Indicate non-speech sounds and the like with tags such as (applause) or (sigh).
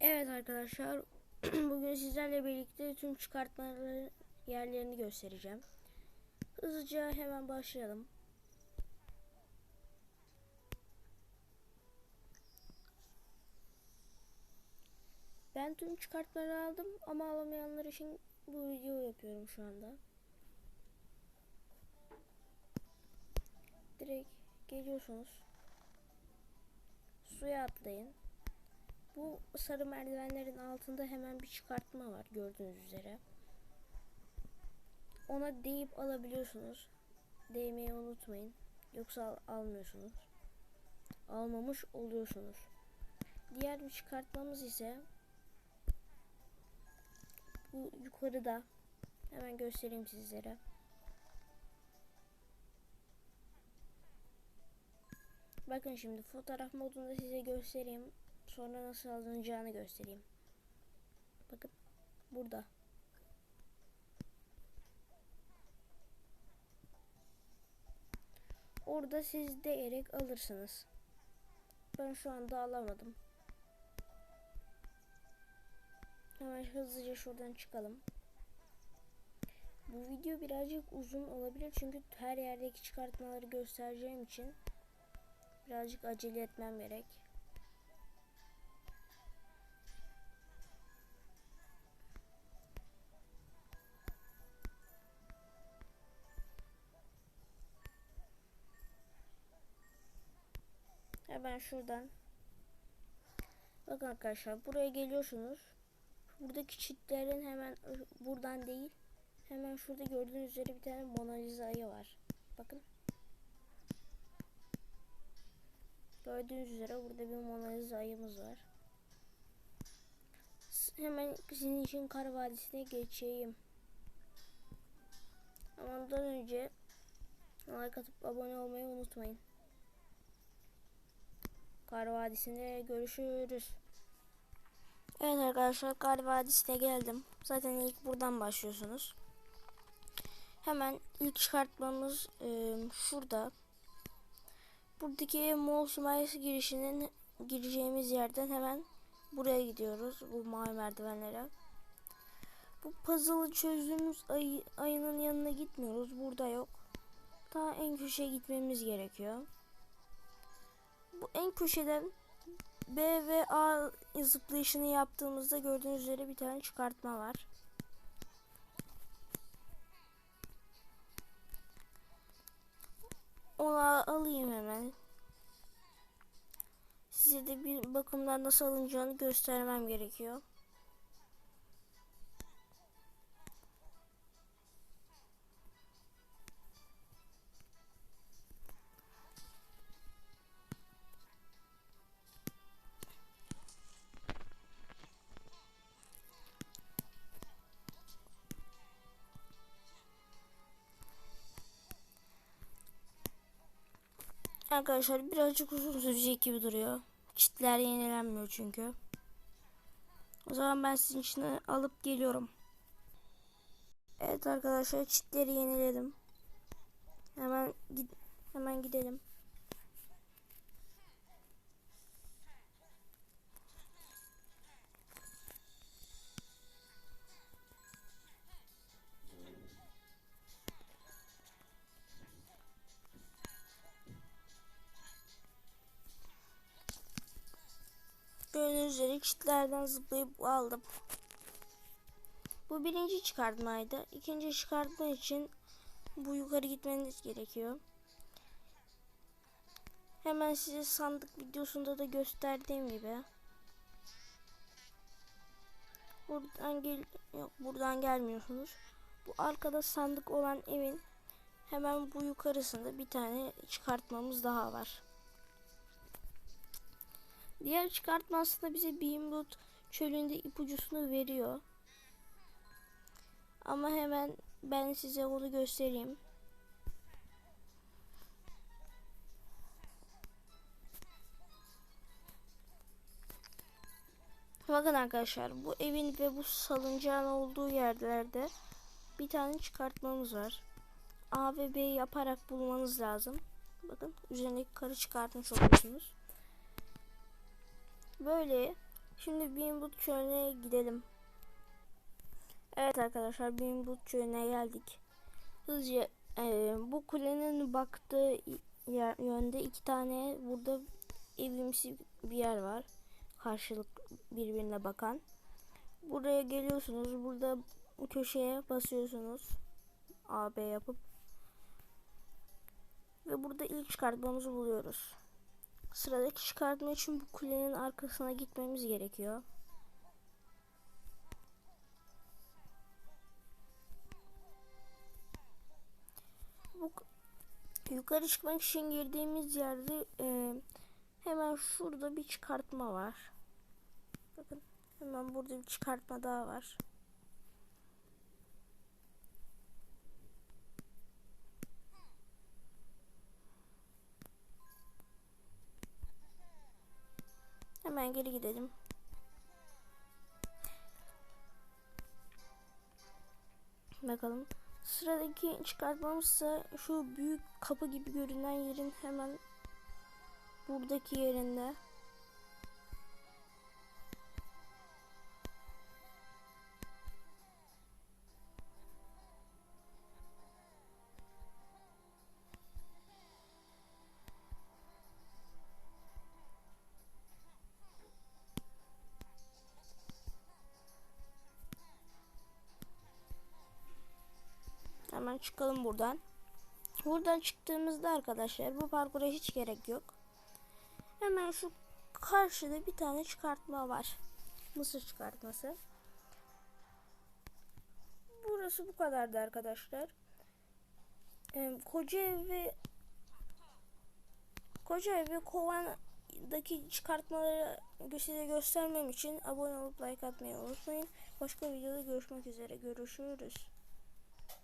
Evet arkadaşlar (clears throat) bugün sizlerle birlikte tüm çıkartmaları yerlerini göstereceğim. Hızlıca hemen başlayalım. Ben tüm çıkartmaları aldım ama alamayanlar için bu videoyu yapıyorum şu anda. Direkt geliyorsunuz. Suya atlayın. Bu sarı merdivenlerin altında hemen bir çıkartma var gördüğünüz üzere. Ona değip alabiliyorsunuz. Değmeyi unutmayın. Yoksa al- almıyorsunuz. Almamış oluyorsunuz. Diğer bir çıkartmamız ise bu yukarıda. Hemen göstereyim sizlere. Bakın şimdi fotoğraf modunda size göstereyim. Sonra nasıl alınacağını göstereyim. Bakın burada. Orada siz değerek alırsınız. Ben şu anda alamadım. Hemen hızlıca şuradan çıkalım. Bu video birazcık uzun olabilir çünkü her yerdeki çıkartmaları göstereceğim için birazcık acele etmem gerek. Hemen şuradan. Bakın arkadaşlar buraya geliyorsunuz. Buradaki çitlerin hemen buradan değil. Hemen şurada gördüğünüz üzere bir tane Mona Lisa ayı var. Bakın. Gördüğünüz üzere burada bir Mona Lisa ayımız var. Hemen sizin için Kar Vadisi'ne geçeyim. Ama ondan önce like atıp abone olmayı unutmayın. Kar Vadisi'nde görüşürüz. Evet arkadaşlar Kar Vadisi'ne geldim. Zaten ilk buradan başlıyorsunuz. Hemen ilk çıkartmamız e, şurada. Buradaki Smiles girişinin gireceğimiz yerden hemen buraya gidiyoruz. Bu mavi merdivenlere. Bu puzzle'ı çözdüğümüz ayı, ayının yanına gitmiyoruz. Burada yok. Daha en köşeye gitmemiz gerekiyor. Bu en köşeden B ve A zıplayışını yaptığımızda gördüğünüz üzere bir tane çıkartma var. Onu alayım hemen. Size de bir bakımdan nasıl alınacağını göstermem gerekiyor. Arkadaşlar birazcık uzun sürecek gibi duruyor. Çitler yenilenmiyor çünkü. O zaman ben sizin için alıp geliyorum. Evet arkadaşlar çitleri yeniledim. Hemen gid hemen gidelim. Gördüğünüz üzere çitlerden zıplayıp aldım. Bu birinci çıkartmaydı. İkinci çıkartma için bu yukarı gitmeniz gerekiyor. Hemen size sandık videosunda da gösterdiğim gibi. Buradan gel yok buradan gelmiyorsunuz. Bu arkada sandık olan evin hemen bu yukarısında bir tane çıkartmamız daha var. Diğer çıkartma aslında bize Beamwood çölünde ipucusunu veriyor. Ama hemen ben size onu göstereyim. Bakın arkadaşlar bu evin ve bu salıncağın olduğu yerlerde bir tane çıkartmamız var. A ve B yaparak bulmanız lazım. Bakın üzerindeki karı çıkartmış oluyorsunuz. Böyle Şimdi Binbut çölüne gidelim. Evet arkadaşlar Binbut çölüne geldik. Hızlıca e, bu kulenin baktığı yer, yönde iki tane burada evimsi bir yer var. Karşılık birbirine bakan. Buraya geliyorsunuz. Burada bu köşeye basıyorsunuz. AB yapıp. Ve burada ilk çıkartmamızı buluyoruz. Sıradaki çıkartma için bu kulenin arkasına gitmemiz gerekiyor. Bu yukarı çıkmak için girdiğimiz yerde e, hemen şurada bir çıkartma var. Bakın hemen burada bir çıkartma daha var. Hemen geri gidelim. Bakalım. Sıradaki çıkartmamızsa şu büyük kapı gibi görünen yerin hemen buradaki yerinde. Hemen çıkalım buradan. Buradan çıktığımızda arkadaşlar bu parkura hiç gerek yok. Hemen şu karşıda bir tane çıkartma var. Mısır çıkartması. Burası bu kadardı arkadaşlar. Ee, koca evi koca evi kovandaki çıkartmaları size göstermem için abone olup like atmayı unutmayın. Başka videoda görüşmek üzere. Görüşürüz.